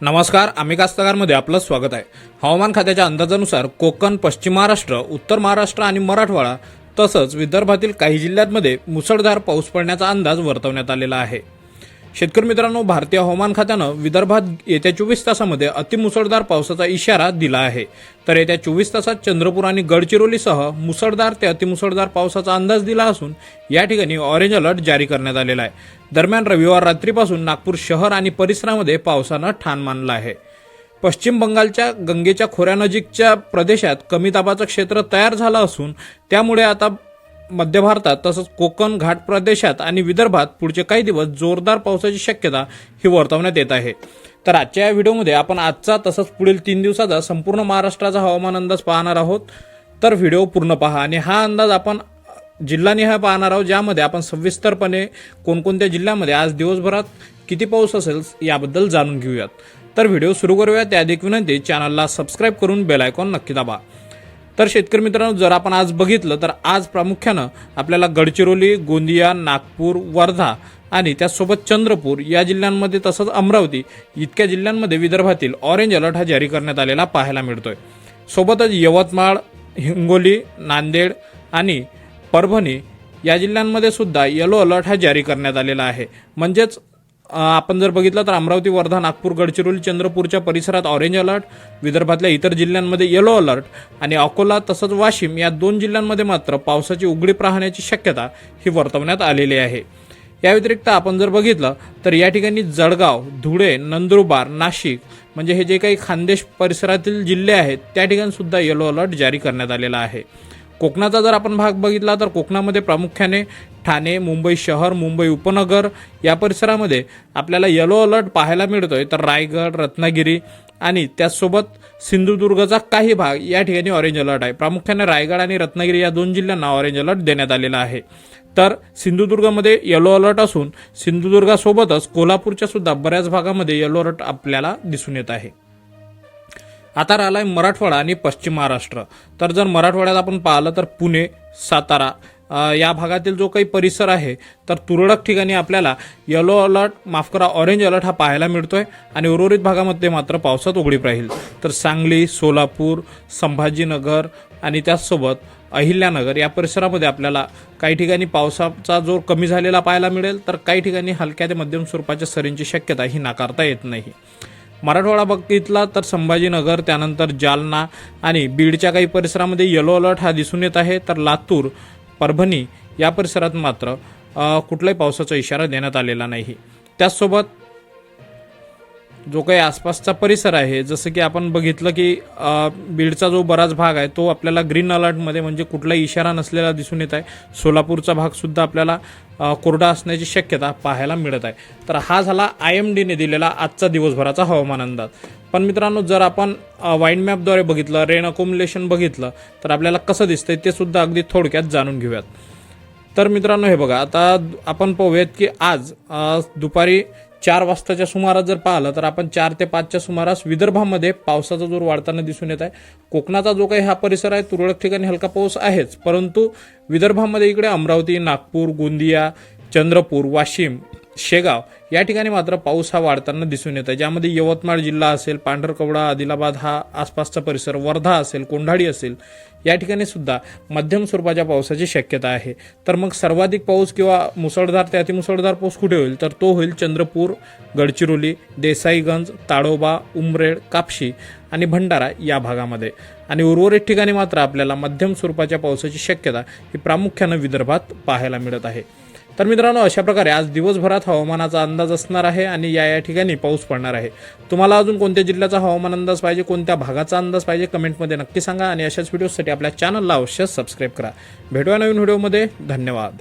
नमस्कार आम्ही कास्तकारमध्ये आपलं स्वागत आहे. हवामान खात्याच्या अंदाजानुसार कोकण पश्चिम महाराष्ट्र उत्तर महाराष्ट्र आणि मराठवाडा तसंच विदर्भातील काही जिल्ह्यांमध्ये मुसळधार पाऊस पडण्याचा अंदाज वर्तवण्यात आलेला आहे. शेतकरी मित्रांनो भारतीय हवामान खात्यानं विदर्भात येत्या चोवीस तासामध्ये अतिमुसळधार पावसाचा इशारा दिला आहे. तर येत्या चोवीस तासात चंद्रपूर आणि गडचिरोलीसह मुसळधार ते अतिमुसळधार पावसाचा अंदाज दिला असून या ठिकाणी ऑरेंज अलर्ट जारी करण्यात आलेला आहे. दरम्यान रविवार रात्रीपासून नागपूर शहर आणि परिसरामध्ये पावसानं ठाण मानलं आहे. पश्चिम बंगालच्या गंगेच्या खोऱ्यानजीकच्या प्रदेशात कमी दाबाचं क्षेत्र तयार झालं असून त्यामुळे आता मध्य भारतात तसंच कोकण घाट प्रदेशात आणि विदर्भात पुढचे काही दिवस जोरदार पावसाची शक्यता ही वर्तवण्यात येत आहे. तर आजच्या या व्हिडिओमध्ये आपण आजचा तसंच पुढील तीन दिवसाचा संपूर्ण महाराष्ट्राचा हवामान अंदाज पाहणार आहोत. तर व्हिडिओ पूर्ण पहा आणि हा अंदाज आपण जिल्हानिहाय पाहणार आहोत ज्यामध्ये आपण सविस्तरपणे कोणकोणत्या जिल्ह्यामध्ये आज दिवसभरात किती पाऊस असेल याबद्दल जाणून घेऊयात. तर व्हिडिओ सुरू करूया त्याआधी अधिक विनंती चॅनलला सबस्क्राईब करून बेल आयकॉन नक्की दाबा. तर शेतकरी मित्रांनो जर आपण आज बघितलं तर आज प्रामुख्यानं आपल्याला गडचिरोली गोंदिया नागपूर वर्धा आणि त्याचसोबत चंद्रपूर या जिल्ह्यांमध्ये तसंच अमरावती इतक्या जिल्ह्यांमध्ये विदर्भातील ऑरेंज अलर्ट हा जारी करण्यात आलेला पाहायला मिळतोय. सोबतच यवतमाळ हिंगोली नांदेड आणि परभणी या जिल्ह्यांमध्ये सुद्धा येलो अलर्ट हा जारी करण्यात आलेला आहे. म्हणजेच आपण जर बघितलं तर अमरावती वर्धा नागपूर गडचिरोली चंद्रपूरच्या परिसरात ऑरेंज अलर्ट विदर्भातल्या इतर जिल्ह्यांमध्ये येलो अलर्ट आणि अकोला तसंच वाशिम या दोन जिल्ह्यांमध्ये मात्र पावसाची उघडीप राहण्याची शक्यता ही वर्तवण्यात आलेली आहे. या व्यतिरिक्त आपण जर बघितलं तर या ठिकाणी जळगाव धुळे नंदुरबार नाशिक म्हणजे हे जे काही खानदेश परिसरातील जिल्हे आहेत त्या ठिकाणी सुद्धा येलो अलर्ट जारी करण्यात आलेला आहे. कोकणाचा जर आपण भाग बघितला तर कोकणामध्ये प्रामुख्याने ठाणे मुंबई शहर मुंबई उपनगर या परिसरामध्ये आपल्याला येलो अलर्ट पाहायला मिळतोय. तर रायगड रत्नागिरी आणि त्याचसोबत सिंधुदुर्गचा काही भाग या ठिकाणी ऑरेंज अलर्ट आहे. प्रामुख्याने रायगड आणि रत्नागिरी या दोन जिल्ह्यांना ऑरेंज अलर्ट देण्यात आलेला आहे. तर सिंधुदुर्गमध्ये येलो अलर्ट असून सिंधुदुर्गासोबतच कोल्हापूरच्या सुद्धा बऱ्याच भागामध्ये येलो अलर्ट आपल्याला दिसून येत आहे. आता राहिलाय मराठवाडा आणि पश्चिम महाराष्ट्र. तर जर मराठवाड्यात आपण पाहिलं तर पुणे सातारा या भागातील जो काही परिसर आहे तर तुरळक ठिकाणी आपल्याला येलो अलर्ट माफ करा ऑरेंज अलर्ट हा पाहायला मिळतोय आणि उर्वरित भागामध्ये मात्र पावसात उघडीप राहील. तर सांगली सोलापूर संभाजीनगर आणि त्याचसोबत अहिल्यानगर या परिसरामध्ये आपल्याला काही ठिकाणी पावसाचा जोर कमी झालेला पाहायला मिळेल. तर काही ठिकाणी हलक्या ते मध्यम स्वरूपाच्या सरींची शक्यता ही नाकारता येत नाही. मराठवाडा बघितला तर संभाजीनगर त्यानंतर जालना आणि बीडच्या काही परिसरामध्ये येलो अलर्ट हा दिसून येत आहे. तर लातूर परभणी या परिसरात मात्र कुठल्याही कुठलाही पावसाचा इशारा देण्यात आलेला नाही. त्याचसोबत जो काही आसपासचा परिसर आहे जसं की आपण बघितलं की बीडचा जो बराच भाग आहे तो आपल्याला ग्रीन अलर्टमध्ये म्हणजे कुठलाही इशारा नसलेला दिसून येत आहे. सोलापूरचा भागसुद्धा आपल्याला कोरडा असण्याची शक्यता पाहायला मिळत आहे. तर हा झाला आय एम डीने दिलेला आजचा दिवसभराचा हवामान अंदाज. पण मित्रांनो जर आपण वाईन मॅपद्वारे बघितलं रेन अकोमुलेशन बघितलं तर आपल्याला कसं दिसतंय ते सुद्धा अगदी थोडक्यात जाणून घेऊयात. तर मित्रांनो हे बघा आता आपण पाहूयात की आज दुपारी चार वाजताच्या सुमारास जर पाहिलं तर आपण चार ते पाचच्या सुमारास विदर्भामध्ये पावसाचा जोर वाढताना दिसून येत आहे. कोकणाचा जो काही हा परिसर आहे तुरळक ठिकाणी हलका पाऊस आहेच. परंतु विदर्भामध्ये इकडे अमरावती नागपूर गोंदिया चंद्रपूर वाशिम शेगाव. या ठिकाणी मात्र पाऊस हा वाढताना दिसून येत आहे ज्यामध्ये यवतमाळ जिल्हा असेल पांढरकवडा आदिलाबाद हा आसपासचा परिसर वर्धा असेल कोंढाळी असेल या ठिकाणी सुद्धा मध्यम स्वरूपाच्या पावसाची शक्यता आहे. तर मग सर्वाधिक पाऊस किंवा मुसळधार ते अतिमुसळधार पाऊस कुठे होईल? तर तो होईल चंद्रपूर गडचिरोली देसाईगंज ताडोबा उमरेड कापशी आणि भंडारा या भागामध्ये. आणि उर्वरित ठिकाणी मात्र आपल्याला मध्यम स्वरूपाच्या पावसाची शक्यता ही प्रामुख्यानं विदर्भात पाहायला मिळत आहे. तर मित्रांनो अशा प्रकारे आज दिवसभरात हवामानाचा अंदाज असणार आहे आणि या या ठिकाणी पाऊस पडणार आहे. तुम्हाला अजून कोणत्या जिल्ह्याचा हवामान अंदाज पाहिजे कोणत्या भागाचा अंदाज पाहिजे कमेंटमध्ये नक्की सांगा आणि अशाच व्हिडिओसाठी आपल्या चॅनलला अवश्य सबस्क्राईब करा. भेटूया नवीन व्हिडिओमध्ये धन्यवाद.